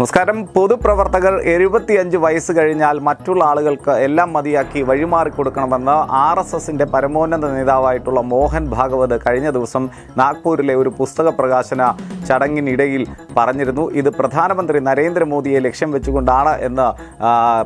നമസ്കാരം. പൊതുപ്രവർത്തകർ എഴുപത്തിയഞ്ച് വയസ്സ് കഴിഞ്ഞാൽ മറ്റുള്ള ആളുകൾക്ക് എല്ലാം മതിയാക്കി വഴിമാറി കൊടുക്കണമെന്ന് ആർ എസ് എസിന്റെ പരമോന്നത നേതാവായിട്ടുള്ള മോഹൻ ഭാഗവത് കഴിഞ്ഞ ദിവസം നാഗ്പൂരിലെ ഒരു പുസ്തക പ്രകാശന ചടങ്ങിനിടയിൽ പറഞ്ഞിരുന്നു. ഇത് പ്രധാനമന്ത്രി നരേന്ദ്രമോദിയെ ലക്ഷ്യം വെച്ചുകൊണ്ടാണ് എന്ന്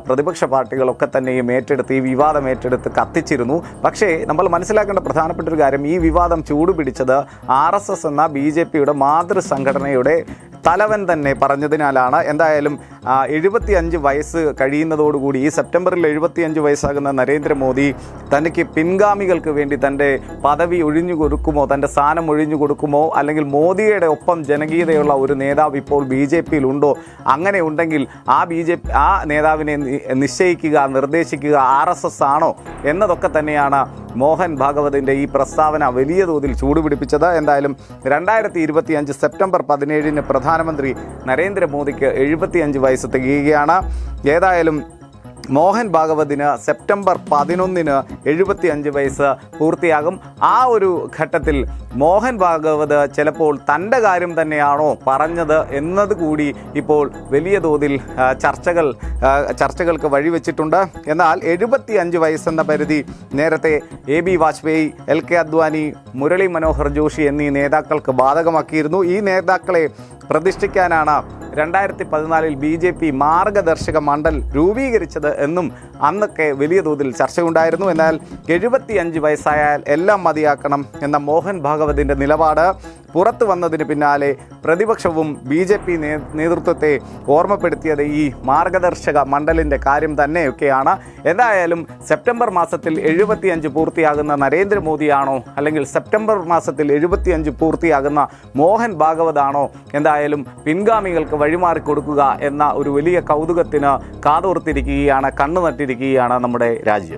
പ്രതിപക്ഷ പാർട്ടികളൊക്കെ തന്നെയും ഏറ്റെടുത്ത് ഈ വിവാദം ഏറ്റെടുത്ത് കത്തിച്ചിരുന്നു. പക്ഷേ നമ്മൾ മനസ്സിലാക്കേണ്ട പ്രധാനപ്പെട്ട ഒരു കാര്യം ഈ വിവാദം ചൂടുപിടിച്ചത് ആർ എസ് എസ് എന്ന ബി ജെ പിയുടെ മാതൃസംഘടനയുടെ തലവൻ തന്നെ പറഞ്ഞതിനാലാണ് എന്തായാലും എഴുപത്തിയഞ്ച് വയസ്സ് കഴിയുന്നതോടുകൂടി ഈ സെപ്റ്റംബറിൽ എഴുപത്തിയഞ്ച് വയസ്സാകുന്ന നരേന്ദ്രമോദി തനിക്ക് പിൻഗാമികൾക്ക് വേണ്ടി തന്റെ പദവി ഒഴിഞ്ഞു കൊടുക്കുമോ തന്റെ സ്ഥാനം ഒഴിഞ്ഞു കൊടുക്കുമോ അല്ലെങ്കിൽ മോദിയുടെ ഒപ്പം ജനകീയതയുള്ള ഒരു നേതാവ് ഇപ്പോൾ ബി ജെ പിയിലുണ്ടോ? അങ്ങനെ ഉണ്ടെങ്കിൽ ആ ബി ജെ ആ നേതാവിനെ നിശ്ചയിക്കുക നിർദ്ദേശിക്കുക ആർ എസ് എസ് ആണോ എന്നതൊക്കെ തന്നെയാണ് മോഹൻ ഭാഗവതിന്റെ ഈ പ്രസ്താവന വലിയ തോതിൽ ചൂടുപിടിപ്പിച്ചത് എന്തായാലും രണ്ടായിരത്തി ഇരുപത്തിയഞ്ച് സെപ്റ്റംബർ പതിനേഴിന് പ്രധാനമന്ത്രി നരേന്ദ്രമോദിക്ക് എഴുപത്തിയഞ്ച് വയസ്സ് തികയുകയാണ്. ഏതായാലും മോഹൻ ഭാഗവതിന് സെപ്റ്റംബർ പതിനൊന്നിന് എഴുപത്തി അഞ്ച് വയസ്സ് പൂർത്തിയാകും. ആ ഒരു ഘട്ടത്തിൽ മോഹൻ ഭാഗവത് ചിലപ്പോൾ തന്റെ കാര്യം തന്നെയാണോ പറഞ്ഞത് എന്നത് കൂടി ഇപ്പോൾ വലിയ തോതിൽ ചർച്ചകൾ ചർച്ചകൾക്ക് വഴിവെച്ചിട്ടുണ്ട്. എന്നാൽ എഴുപത്തി അഞ്ച് വയസ്സെന്ന പരിധി നേരത്തെ A B Vajpayee L K Advani Murli Manohar Joshi എന്നീ നേതാക്കൾക്ക് ബാധകമാക്കിയിരുന്നു. ഈ നേതാക്കളെ പ്രതിഷ്ഠിക്കാനാണ് രണ്ടായിരത്തി പതിനാലിൽ B J P Margdarshak Mandal രൂപീകരിച്ചത് എന്നും അന്നൊക്കെ വലിയ തോതിൽ ചർച്ചയുണ്ടായിരുന്നു. എന്നാൽ എഴുപത്തിയഞ്ച് വയസ്സായാൽ എല്ലാം മതിയാക്കണം എന്ന മോഹൻ ഭാഗവതിന്റെ നിലപാട് പുറത്തു വന്നതിന് പിന്നാലെ പ്രതിപക്ഷവും ബി ജെ പി നേതൃത്വത്തെ ഓർമ്മപ്പെടുത്തിയത് ഈ മാർഗദർശക മണ്ഡലിന്റെ കാര്യം തന്നെയൊക്കെയാണ്. എന്തായാലും സെപ്റ്റംബർ മാസത്തിൽ എഴുപത്തിയഞ്ച് പൂർത്തിയാകുന്ന നരേന്ദ്രമോദിയാണോ? അല്ലെങ്കിൽ സെപ്റ്റംബർ മാസത്തിൽ എഴുപത്തിയഞ്ച് പൂർത്തിയാകുന്ന മോഹൻ ഭാഗവതാണോ? എന്തായാലും പിൻഗാമികൾക്ക് വഴിമാറി കൊടുക്കുക എന്ന ഒരു വലിയ കൗതുകത്തിന് കാതോർത്തിരിക്കുകയാണ് കണ്ണു നട്ടിരിക്കുകയാണ് നമ്മുടെ രാജ്യം.